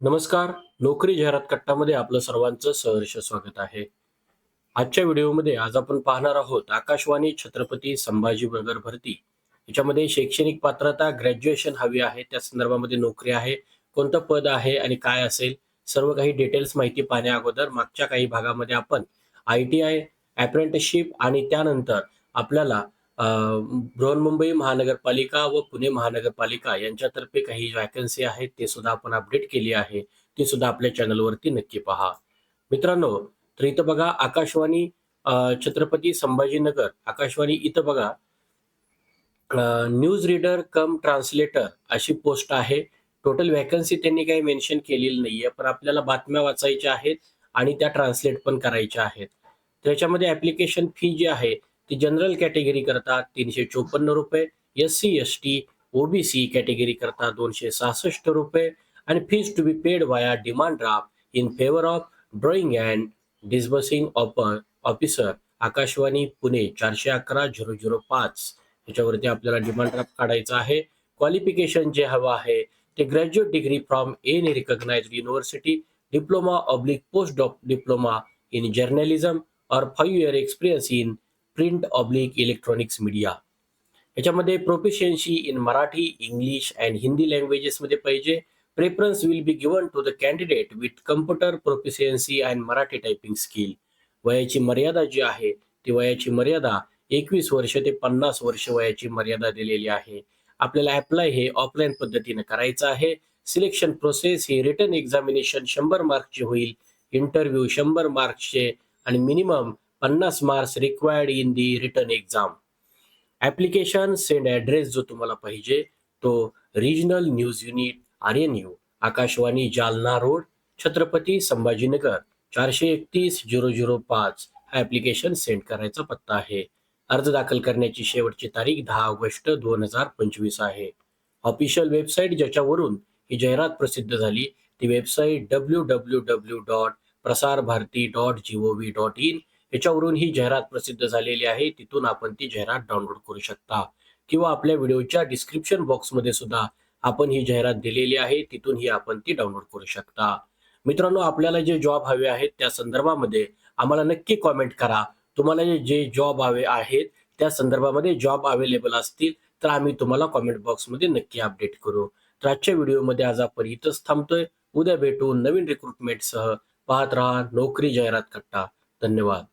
नमस्कार. नोकरी जाहिरात कट्टामध्ये आपलं सर्वांचं सहर्ष स्वागत आहे. आजच्या व्हिडिओमध्ये आज आपण पाहणार आहोत आकाशवाणी छत्रपती संभाजीनगर भरती. याच्यामध्ये शैक्षणिक पात्रता ग्रॅज्युएशन हवी आहे त्या संदर्भामध्ये नोकरी आहे कोणतं पद आहे आणि काय असेल सर्व काही डिटेल्स माहिती पाहण्या अगोदर मागच्या काही भागामध्ये आपण आय टी आय अप्रेंटिसशिप आणि त्यानंतर आपल्याला बृहन्मुंबई महानगरपालिका व पुणे महानगरपालिका यांच्यातर्फे काही वॅकन्सी आहेत ते सुद्धा आपण अपडेट केली आहे. ती सुद्धा आपल्या चॅनलवरती नक्की पहा. मित्रांनो तर इथं बघा आकाशवाणी छत्रपती संभाजीनगर आकाशवाणी इथं बघा न्यूज रीडर कम ट्रान्सलेटर अशी पोस्ट आहे. टोटल वॅकन्सी त्यांनी काही मेन्शन केलेली नाहीये पण आपल्याला बातम्या वाचायच्या आहेत आणि त्या ट्रान्सलेट पण करायच्या आहेत. त्याच्यामध्ये ऍप्लिकेशन फी जी आहे ती जनरल कॅटेगरी करता तीनशे चोपन्न रुपये S C S T OBC category करता दोनशे सहासष्ट रुपये. आणि fees to be paid via demand draft in favour of drawing and disbursing officer Akashvani Pune चारशे अकरा झिरो झिरो पाच. याच्यावरती आपल्याला डिमांड ड्राफ्ट काढायचा आहे. क्वालिफिकेशन जे हवं आहे ते graduate degree from any recognised university diploma oblique post diploma in journalism और five year experience in print oblique electronics media याच्यामध्ये proficiency in Marathi English and Hindi लँग्वेजेसमध्ये पाहिजे. Preference will be given to the candidate with computer proficiency and Marathi typing skill वयाची मर्यादा जी आहे ती वयाची मर्यादा एकवीस वर्ष ते पन्नास वर्ष वयाची मर्यादा दिलेली आहे. आपल्याला अप्लाय हे ऑफलाईन पद्धतीने करायचं आहे. सिलेक्शन प्रोसेस ही रिटर्न एक्झामिनेशन शंभर मार्कची होईल. इंटरव्ह्यू शंभर मार्क्सचे आणि मिनिमम पन्नास marks required in the written exam application send address जो तुम्हाला पाहिजे तो regional news unit R N U Akashvani Jalna road Chhatrapati Sambhajinagar चारशे एकतीस झिरो झिरो पाच हा ॲप्लिकेशन सेंड करायचा पत्ता आहे. अर्ज दाखल करण्याची शेवटची तारीख दहा ऑगस्ट दोन हजार पंचवीस आहे. ऑफिशियल वेबसाईट ज्याच्यावरून ही जाहिरात प्रसिद्ध झाली ती website W W W dot Prasar Bharati dot V dot in याच्यावरून ही जाहिरात प्रसिद्ध झालेली आहे. तिथून आपण ती जाहिरात डाउनलोड करू शकता. किंवा आपल्या व्हिडिओच्या डिस्क्रिप्शन बॉक्समध्ये सुद्धा आपण ही जाहिरात दिलेली आहे. तिथून ही आपण ती डाउनलोड करू शकता. मित्रांनो आपल्याला जे जॉब हवे आहेत त्या संदर्भामध्ये आम्हाला नक्की कॉमेंट करा. तुम्हाला जे- जॉब हवे आहेत त्या संदर्भामध्ये जॉब अवेलेबल असतील तर आम्ही तुम्हाला कॉमेंट बॉक्समध्ये नक्की अपडेट करू. तर आजच्या व्हिडिओमध्ये आज आपण इथंच थांबतोय. उद्या भेटू नवीन रिक्रुटमेंटसह पाहत राहा नोकरी जाहिरात कट्टा. धन्यवाद.